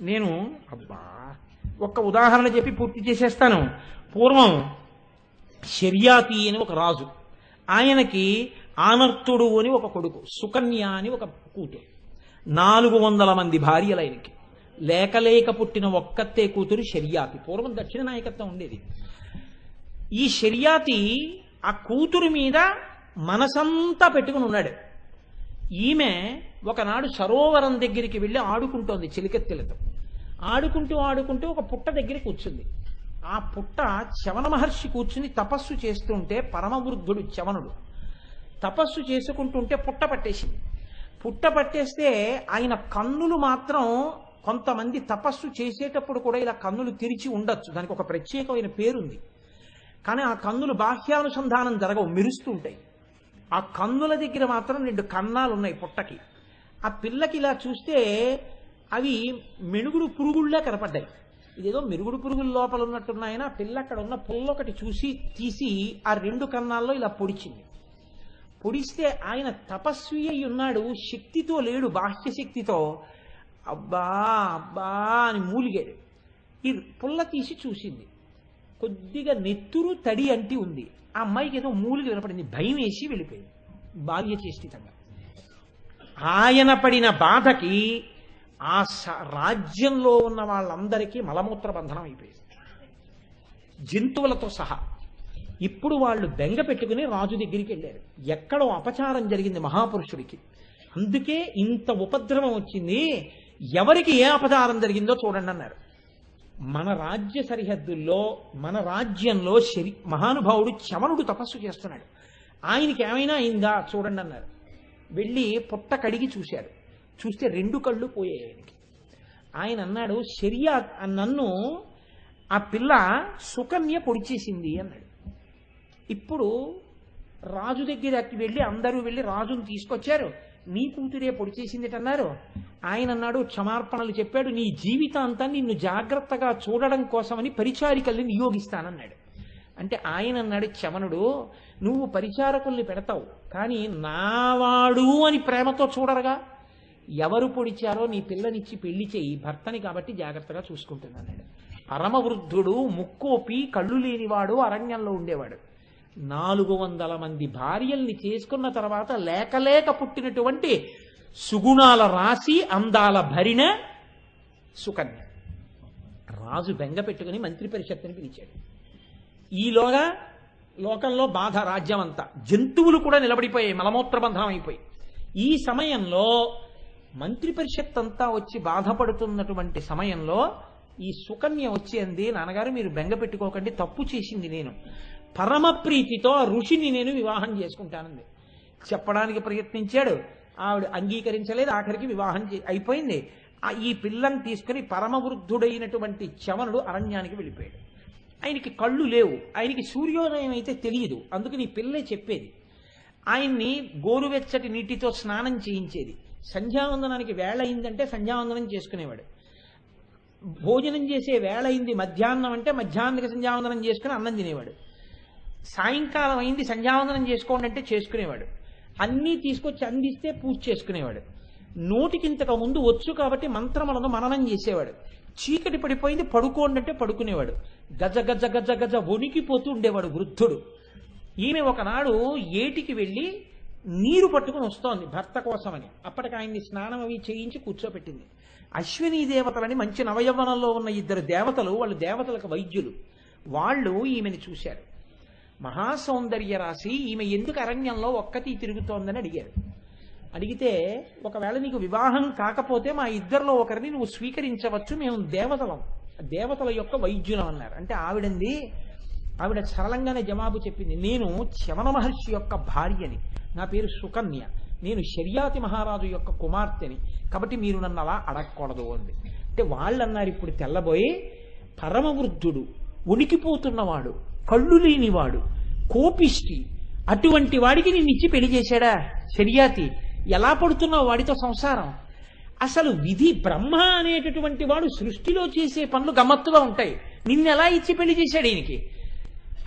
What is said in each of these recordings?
నేను అబ్బా ఒక్క ఉదాహరణ చెప్పి పూర్తి చేసేస్తాను. పూర్వం శర్యాతి అని ఒక రాజు. ఆయనకి ఆనర్తుడు అని ఒక కొడుకు సుకన్య అని ఒక కూతురు. నాలుగు వందల మంది భార్యలు ఆయనకి. లేకలేక పుట్టిన ఒక్కతే కూతురు శర్యాతి. పూర్వం దక్షిణ నాయకత్వం ఉండేది. ఈ శర్యాతి ఆ కూతురు మీద మనసంతా పెట్టుకుని ఉన్నాడు. ఈమె ఒకనాడు సరోవరం దగ్గరికి వెళ్ళి ఆడుకుంటోంది చిలికెత్తెలతో. ఆడుకుంటూ ఆడుకుంటూ ఒక పుట్ట దగ్గర కూర్చుంది. ఆ పుట్ట చవన మహర్షి కూర్చుని తపస్సు చేస్తుంటే పరమవృద్ధుడు చవనుడు తపస్సు చేసుకుంటుంటే పుట్ట పట్టేసింది. పుట్ట పట్టేస్తే ఆయన కన్నులు మాత్రం కొంతమంది తపస్సు చేసేటప్పుడు కూడా ఇలా కన్నులు తెరిచి ఉండొచ్చు. దానికి ఒక ప్రత్యేకమైన పేరుంది. కానీ ఆ కన్నులు బాహ్యానుసంధానం జరగవు మెరుస్తూ ఉంటాయి ఆ కన్నుల దగ్గర మాత్రం రెండు కన్నాలు ఉన్నాయి పుట్టకి. ఆ పిల్లకి ఇలా చూస్తే అవి మెనుగుడు పురుగుళ్ళే కనపడ్డాయి. ఇదేదో మెరుగుడు పురుగుల లోపల ఉన్నట్టున్నాయన పిల్ల అక్కడ ఉన్న పుల్లొకటి చూసి తీసి ఆ రెండు కన్నాల్లో ఇలా పొడిచింది. పొడిస్తే ఆయన తపస్వి అయి ఉన్నాడు శక్తితో లేడు బాహ్య శక్తితో. అబ్బా అబ్బా అని మూలిగాడు. ఈ పుల్ల తీసి చూసింది. కొద్దిగా నెత్తురు తడి అంటి ఉంది. ఆ అమ్మాయికి ఏదో మూలిగి వినపడింది. భయం వేసి వెళ్ళిపోయింది. బాల్య చేష్టితంగా. ఆయన పడిన బాధకి ఆ స- రాజ్యంలో ఉన్న వాళ్ళందరికీ మలమూత్ర బంధనం అయిపోయింది. జంతువులతో సహా. ఇప్పుడు వాళ్ళు బెంగ పెట్టుకుని రాజు దగ్గరికి వెళ్ళారు. ఎక్కడో అపచారం జరిగింది మహాపురుషుడికి. అందుకే ఇంత ఉపద్రవం వచ్చింది. ఎవరికి ఏ అపచారం జరిగిందో చూడండి అన్నారు. మన రాజ్య సరిహద్దుల్లో మన రాజ్యంలో శరి మహానుభావుడు చమనుడు తపస్సు చేస్తున్నాడు. ఆయనకి ఏమైనా అయిందా? చూడండి అన్నారు. వెళ్ళి పొట్ట కడిగి చూశారు చూస్తే రెండు కళ్ళు పోయాయి ఆయనకి. ఆయన అన్నాడు శరియా నన్ను ఆ పిల్ల సుకన్య పొడిచేసింది అన్నాడు. ఇప్పుడు రాజు దగ్గరికి వెళ్ళి అందరూ వెళ్ళి రాజును తీసుకొచ్చారు. నీ కూతురే పొడిచేసిందిటన్నారు. అన్నారు ఆయన అన్నాడు క్షమార్పణలు చెప్పాడు నీ జీవితాంతా నిన్ను జాగ్రత్తగా చూడడం కోసమని పరిచారికల్ని నియోగిస్తానన్నాడు. అంటే ఆయన అన్నాడు క్షమణుడు నువ్వు పరిచారకుల్ని పెడతావు కానీ నావాడు అని ప్రేమతో చూడరుగా. ఎవరు పొడిచారో నీ పిల్లనిచ్చి పెళ్ళి చేయి భర్తని కాబట్టి జాగ్రత్తగా చూసుకుంటుంది అన్నాడు పరమవృద్ధుడు ముక్కోపి కళ్ళు లేనివాడు అరణ్యంలో ఉండేవాడు. నాలుగు వందల మంది భార్యల్ని చేసుకున్న తర్వాత లేకలేక పుట్టినటువంటి సుగుణాల రాశి అందాల భరిణ సుకన్య. రాజు బెంగ పెట్టుకుని మంత్రి పరిషత్తుని పిలిచాడు. ఈలోగా లోకంలో బాధ రాజ్యం అంతా జంతువులు కూడా నిలబడిపోయాయి మలమూత్రబంధనం అయిపోయి. ఈ సమయంలో మంత్రి పరిషత్ అంతా వచ్చి బాధపడుతున్నటువంటి సమయంలో ఈ సుకన్య వచ్చేంది నాన్నగారు మీరు బెంగ పెట్టుకోకండి తప్పు చేసింది నేను. పరమ ప్రీతితో ఋషిని నేను వివాహం చేసుకుంటానంది. చెప్పడానికి ప్రయత్నించాడు. ఆవిడ అంగీకరించలేదు ఆఖరికి వివాహం అయిపోయింది. ఆ ఈ పిల్లని తీసుకుని పరమవృద్ధుడైనటువంటి చవనుడు అరణ్యానికి వెళ్ళిపోయాడు. ఆయనకి కళ్ళు లేవు. ఆయనకి సూర్యోదయం అయితే తెలియదు. అందుకని ఈ పిల్లే చెప్పేది. ఆయన్ని గోరువెచ్చటి నీటితో స్నానం చేయించేది. సంధ్యావందనానికి వేళ అయిందంటే సంధ్యావందనం చేసుకునేవాడు. భోజనం చేసే వేళ అయింది మధ్యాహ్నం అంటే మధ్యాహ్నానికి సంధ్యావందనం చేసుకుని అన్నం తినేవాడు. సాయంకాలం అయింది సంధ్యావందనం చేసుకోండి అంటే చేసుకునేవాడు. అన్నీ తీసుకొచ్చి అందిస్తే పూజ చేసుకునేవాడు. నోటికింతకు ముందు వచ్చు కాబట్టి మంత్రములను మననం చేసేవాడు. చీకటి పడిపోయింది పడుకోండి అంటే పడుకునేవాడు. గజ గజ గజ గజ వణికిపోతూ ఉండేవాడు వృద్ధుడు. ఈమె ఒకనాడు ఏటికి వెళ్ళి నీరు పట్టుకుని వస్తోంది భర్త కోసమని. అప్పటికి ఆయన్ని స్నానం అవి చేయించి కూర్చోబెట్టింది. అశ్విని దేవతలని మంచి నవయవ్వనంలో ఉన్న ఇద్దరు దేవతలు వాళ్ళు దేవతలకు వైద్యులు. వాళ్ళు ఈమెని చూశారు. మహాసౌందర్య రాశి ఈమె ఎందుకు అరణ్యంలో ఒక్కతి తిరుగుతోందని అడిగారు. అడిగితే ఒకవేళ నీకు వివాహం కాకపోతే మా ఇద్దరిలో ఒకరిని నువ్వు స్వీకరించవచ్చు మేము దేవతలం. దేవతల యొక్క వైద్యులం అన్నారు. అంటే ఆవిడంది ఆవిడ సరళంగానే జవాబు చెప్పింది. నేను చవన మహర్షి యొక్క భార్యని నా పేరు సుకన్య. నేను శర్యాతి మహారాజు యొక్క కుమార్తెని. కాబట్టి మీరు నన్ను అలా అడగకూడదు అంది. అంటే వాళ్ళు అన్నారు ఇప్పుడు తెల్లబోయి పరమవృద్ధుడు ఉనికిపోతున్నవాడు కళ్ళు లేనివాడు కోపిష్టి. అటువంటి వాడికి నేను ఇచ్చి పెళ్ళి చేశాడా? శర్యాతి ఎలా పడుతున్నావు వాడితో సంసారం? అసలు విధి బ్రహ్మ అనేటటువంటి వాడు సృష్టిలో చేసే పనులు గమ్మత్తుగా ఉంటాయి. నిన్నెలా ఎలా ఇచ్చి పెళ్ళి చేశాడు ఈయనకి?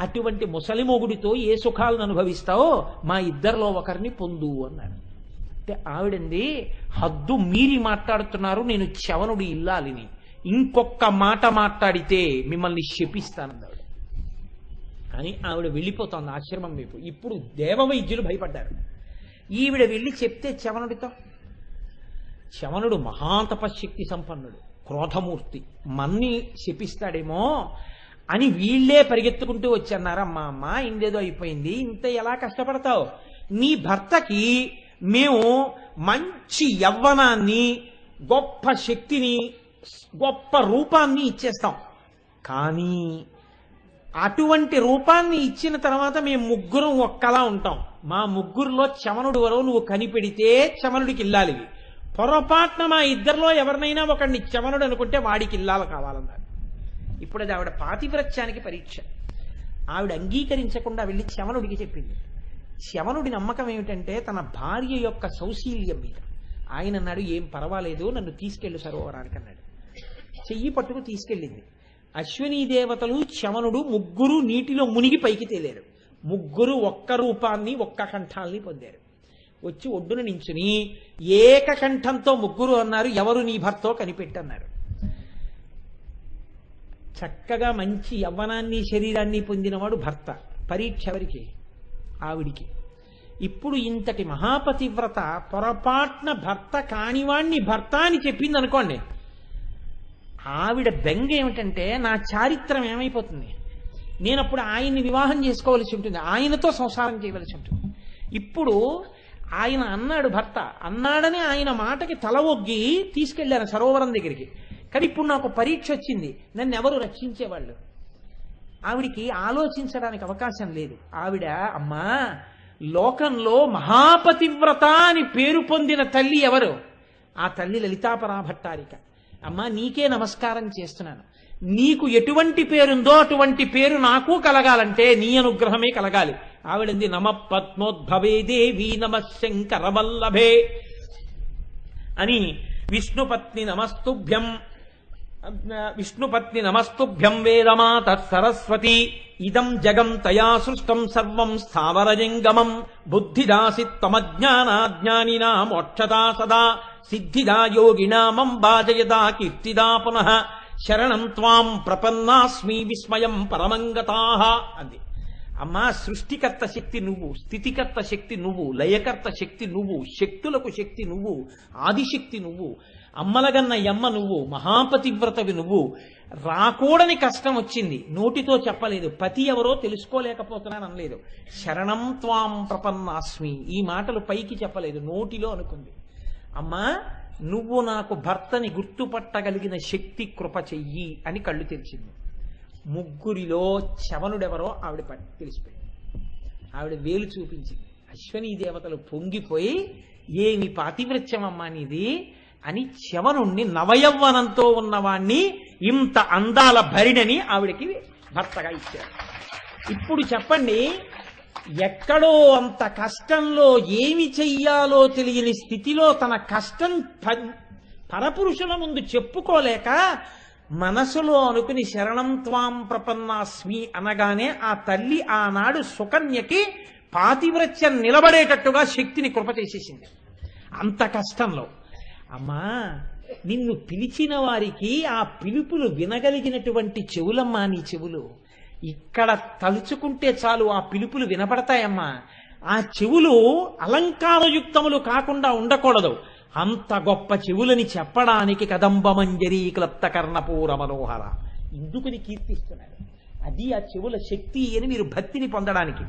అటువంటి ముసలి మొగుడితో ఏ సుఖాలను అనుభవిస్తావో మా ఇద్దరిలో ఒకరిని పొందు అన్నాడు. అంటే ఆవిడంది హద్దు మీరి మాట్లాడుతున్నారు నేను చవనుడి ఇల్లాలిని. ఇంకొక మాట మాట్లాడితే మిమ్మల్ని శపిస్తానన్నాడు. ఆవిడ అని ఆవిడ వెళ్ళిపోతుంది ఆశ్రమం వైపు. ఇప్పుడు దేవవైద్యులు భయపడ్డారు. ఈవిడ వెళ్ళి చెప్తే చవనుడితో చవనుడు మహాతపశక్తి సంపన్నుడు క్రోధమూర్తి మన్ని శపిస్తాడేమో అని వీళ్ళే పరిగెత్తుకుంటూ వచ్చన్నారు అమ్మా అమ్మ ఇందేదో అయిపోయింది ఇంత ఎలా కష్టపడతావు? నీ భర్తకి మేము మంచి యవ్వనాన్ని గొప్ప శక్తిని గొప్ప రూపాన్ని ఇచ్చేస్తాం. కానీ అటువంటి రూపాన్ని ఇచ్చిన తర్వాత మేము ముగ్గురం ఒక్కలా ఉంటాం. మా ముగ్గురులో చమనుడు వరవు నువ్వు కనిపెడితే చమనుడికి ఇల్లాలివి పొరపాటున మా ఇద్దరిలో ఎవరినైనా ఒకడిని చమనుడు అనుకుంటే వాడికి ఇల్లాలు కావాలన్నారు. ఇప్పుడు అది ఆవిడ పాతివ్రత్యానికి పరీక్ష. ఆవిడ అంగీకరించకుండా వెళ్ళి చమనుడికి చెప్పింది. శవనుడి నమ్మకం ఏమిటంటే తన భార్య యొక్క సౌశీల్యం మీద. ఆయన అన్నాడు ఏం పర్వాలేదు నన్ను తీసుకెళ్ళు సరోవరానికి అన్నాడు. చెయ్యి పట్టుకు తీసుకెళ్ళింది. అశ్వినీ దేవతలు చమనుడు ముగ్గురు నీటిలో మునిగి పైకి తేలేరు. ముగ్గురు ఒక్క రూపాన్ని ఒక్క కంఠాల్ని పొందారు. వచ్చి ఒడ్డున నించుని ఏకకంఠంతో ముగ్గురు అన్నారు ఎవరు నీ భర్తో కనిపెట్టన్నారు. చక్కగా మంచి యవ్వనాన్ని శరీరాన్ని పొందినవాడు భర్త పరీక్ష ఎవరికి? ఆవిడికి. ఇప్పుడు ఇంతటి మహాపతివ్రత పొరపాట్న భర్త కానివాణ్ణి భర్త అని చెప్పింది అనుకోండి ఆవిడ బెంగ ఏమిటంటే నా చారిత్రం ఏమైపోతుంది? నేను అప్పుడు ఆయన్ని వివాహం చేసుకోవలసి ఉంటుంది ఆయనతో సంసారం చేయవలసి ఉంటుంది. ఇప్పుడు ఆయన అన్నాడు భర్త అన్నాడని ఆయన మాటకి తల ఒగ్గి తీసుకెళ్ళాను సరోవరం దగ్గరికి. కానీ ఇప్పుడు నాకు పరీక్ష వచ్చింది నన్ను ఎవరు రక్షించేవాళ్ళు? ఆవిడికి ఆలోచించడానికి అవకాశం లేదు. ఆవిడ అమ్మా లోకంలో మహాపతివ్రత అని పేరు పొందిన తల్లి ఎవరు? ఆ తల్లి లలితాపరాభట్టారిక. అమ్మా నీకే నమస్కారం చేస్తున్నాను. నీకు ఎటువంటి పేరుందో అటువంటి పేరు నాకు కలగాలంటే నీ అనుగ్రహమే కలగాలి. ఆవిడంది నమ పద్మోద్భవే దేవి నమ శంకర వల్లభే అని విష్ణుపత్ని నమస్తుభ్యం విష్ణుపత్ని నమస్తుభ్యం వేదమాత సరస్వతి. ఇదం జగం తయా సృష్టం సర్వం స్థావరజంగమం. బుద్ధిదాసి తమజ్ఞానాజ్ఞానినా మోక్షదా సదా. సిద్ధిదా యోగినామం కీర్తిదా పునః శరణం త్వాం ప్రపన్నాస్మి విస్మయం పరమంగతా అంది. అమ్మా సృష్టికర్త శక్తి నువ్వు స్థితికర్త శక్తి నువ్వు లయకర్త శక్తి నువ్వు శక్తులకు శక్తి నువ్వు ఆదిశక్తి నువ్వు అమ్మలగన్న యమ్మ నువ్వు మహాపతివ్రతవి నువ్వు. రాకూడని కష్టం వచ్చింది. నోటితో చెప్పలేదు. పతి ఎవరో తెలుసుకోలేకపోతున్నాను అనలేదు. శరణం త్వాం ప్రపన్నాస్మి. ఈ మాటలు పైకి చెప్పలేదు. నోటిలో అనుకుంది. అమ్మా నువ్వు నాకు భర్తని గుర్తుపట్టగలిగిన శక్తి కృప చెయ్యి అని కళ్ళు తెరిచింది. ముగ్గురిలో చవనుడెవరో ఆవిడ తెలిసిపోయింది. ఆవిడ వేలు చూపించింది. అశ్వనీ దేవతలు పొంగిపోయి ఏమి పాతివ్రత్యమమ్మా నీది? అని చవనుణ్ణి నవయవ్వనంతో ఉన్నవాణ్ణి ఇంత అందాల భరిణని ఆవిడకి భర్తగా ఇచ్చారు. ఇప్పుడు చెప్పండి ఎక్కడో అంత కష్టంలో ఏమి చెయ్యాలో తెలియని స్థితిలో తన కష్టం పరపురుషుల ముందు చెప్పుకోలేక మనసులో అనుకుని శరణం త్వాం ప్రపన్నాస్మి అనగానే ఆ తల్లి ఆనాడు సుకన్యకి పాతివ్రత్యం నిలబడేటట్టుగా శక్తిని కృప చేసేసింది అంత కష్టంలో. అమ్మా నిన్ను పిలిచిన వారికి ఆ పిలుపులు వినగలిగినటువంటి చెవులమ్మా నీ చెవులు. ఇక్కడ తలుచుకుంటే చాలు ఆ పిలుపులు వినపడతాయమ్మా ఆ చెవులు అలంకారయుక్తములు కాకుండా ఉండకూడదు. అంత గొప్ప చెవులని చెప్పడానికి కదంబమంజరీ క్లప్త కర్ణపూర మనోహర. ఇందుకుని కీర్తిస్తున్నాడు. అది ఆ చెవుల శక్తి అని మీరు భక్తిని పొందడానికి.